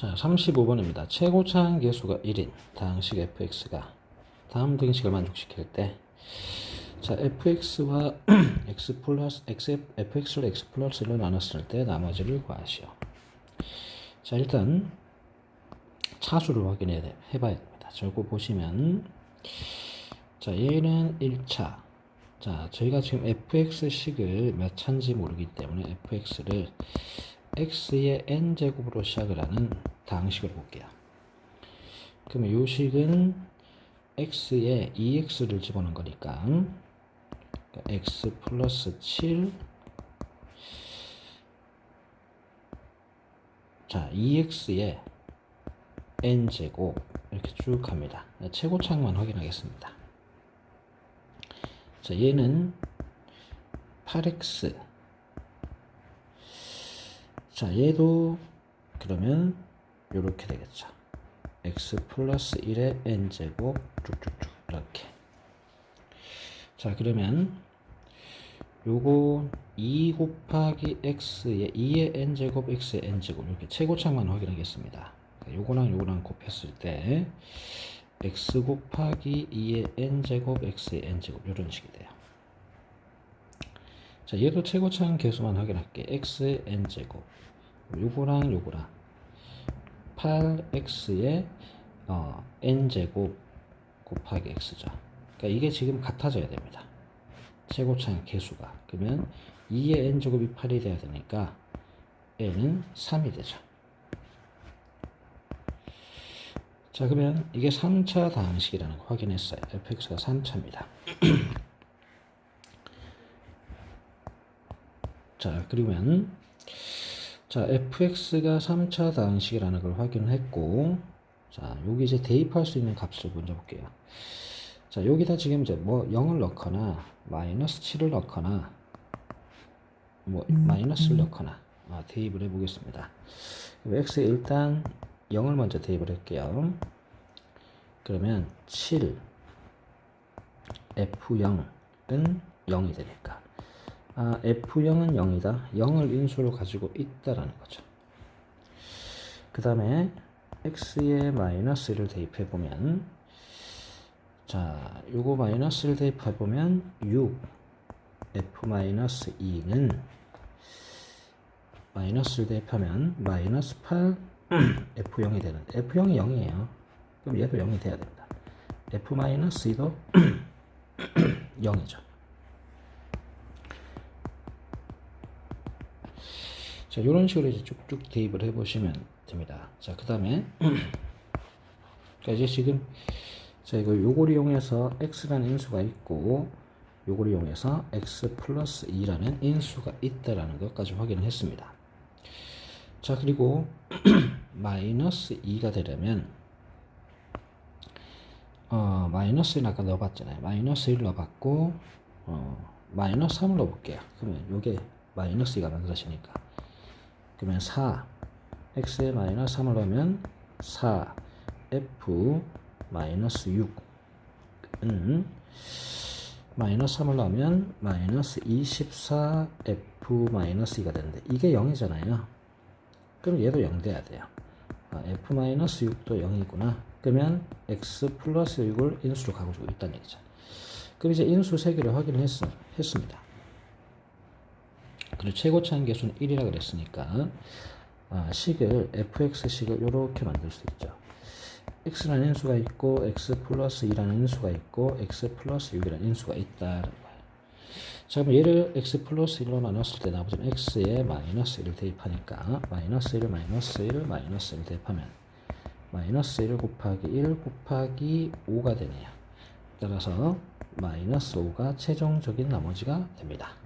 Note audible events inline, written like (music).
자, 35번입니다. 최고 차항 계수가 1인 다항식 fx가 다음 등식을 만족시킬 때 자, fx와 (clears throat) x 플러스 x fx를 x 플러스 1로 나눴을 때 나머지를 구하시오. 자, 일단 차수를 확인해 해봐야 됩니다. 저거 보시면 자, 얘는 1차. 자, 저희가 지금 fx식을 몇 차인지 모르기 때문에 fx를 x의 n제곱으로 시작을 하는 다항식을 볼게요. 그러면 요 식은 x에 2x를 집어넣은 거니까 그러니까 x 플러스 7 자, 2x에 n제곱 이렇게 쭉 갑니다. 최고차항만 확인하겠습니다. 자, 얘는 8x 자, 얘도 그러면 이렇게 되겠죠. x 플러스 1의 n제곱 쭉쭉쭉 이렇게. 자, 그러면 요거 2 곱하기 x의 2의 n제곱 x의 n제곱 이렇게 최고차만 확인하겠습니다. 요거랑 요거랑 곱했을 때 x 곱하기 2의 n제곱 x의 n제곱 이런 식이 돼요. 자, 얘도 최고차항 개수만 확인할게. x의 n제곱. 요거랑 요거랑 8x의 어, n제곱 곱하기 x죠. 그러니까 이게 지금 같아져야 됩니다. 최고차항 개수가. 그러면 2의 n제곱이 8이 돼야 되니까 n은 3이 되죠. 자, 그러면 이게 3차 다항식이라는 거 확인했어요. fx가 3차입니다. (clears throat) 자, 그러면 자, fx가 3차 다항식이라는 걸 확인했고 자, 여기 이제 대입할 수 있는 값을 먼저 볼게요. 자, 여기다 지금 이제 뭐 0을 넣거나 마이너스 7을 넣거나 뭐 마이너스를 넣거나 아, 대입을 해 보겠습니다. x에 일단 0을 먼저 대입을 할게요. 그러면 7 f0은 0이 되니까 아, F0은 0이다. 0을 인수로 가지고 있다라는 거죠. 그 다음에 x에 마이너스 1을 대입해 보면 자, 요거 마이너스를 대입해 보면 6 f 마이너스 2는 마이너스를 대입하면 마이너스 8 f0이 되는데 f0이 0이에요. 그럼 얘도 0이 돼야 됩니다. f 마이너스 2도 0이죠. (clears throat) 자, 이런 식으로 이제 쭉쭉 대입을 해보시면 됩니다. 자, 그 다음에, (clears throat) 자, 이제 지금, 자, 이거 요걸 이용해서 x라는 인수가 있고, 요걸 이용해서 x 플러스 2라는 인수가 있다라는 것까지 확인을 했습니다. 자, 그리고, (clears throat) 마이너스 2가 되려면, 어, 마이너스 1 아까 넣어봤잖아요. 마이너스 1 넣어봤고, 어, 마이너스 3을 넣어볼게요. 그러면 요게 마이너스 2가 만들어지니까. 그러면 4 x에 마이너스 3을 넣으면 4 f 마이너스 6은 마이너스 3을 넣으면 마이너스 24 f 마이너스 2가 되는데 이게 0이잖아요. 그럼 얘도 0 돼야 돼요. 아, f 마이너스 6도 0이구나. 그러면 x 플러스 6을 인수로 가지고 있다는 얘기죠. 그럼 이제 인수 세 개를 확인을 했, 했습니다. 그리고 최고차항 계수는 1이라 그랬으니까 아, 식을 fx식을 이렇게 만들 수 있죠. x라는 인수가 있고 x 플러스 2라는 인수가 있고 x 플러스 6이라는 인수가 거예요. 자 그럼 얘를 x 플러스 1로 나눴을 때 나머지는 x에 마이너스 1을 대입하니까 마이너스 1을 마이너스 1을 마이너스 1을 대입하면 마이너스 1 곱하기 1 곱하기 5가 되네요. 따라서 마이너스 5가 최종적인 나머지가 됩니다.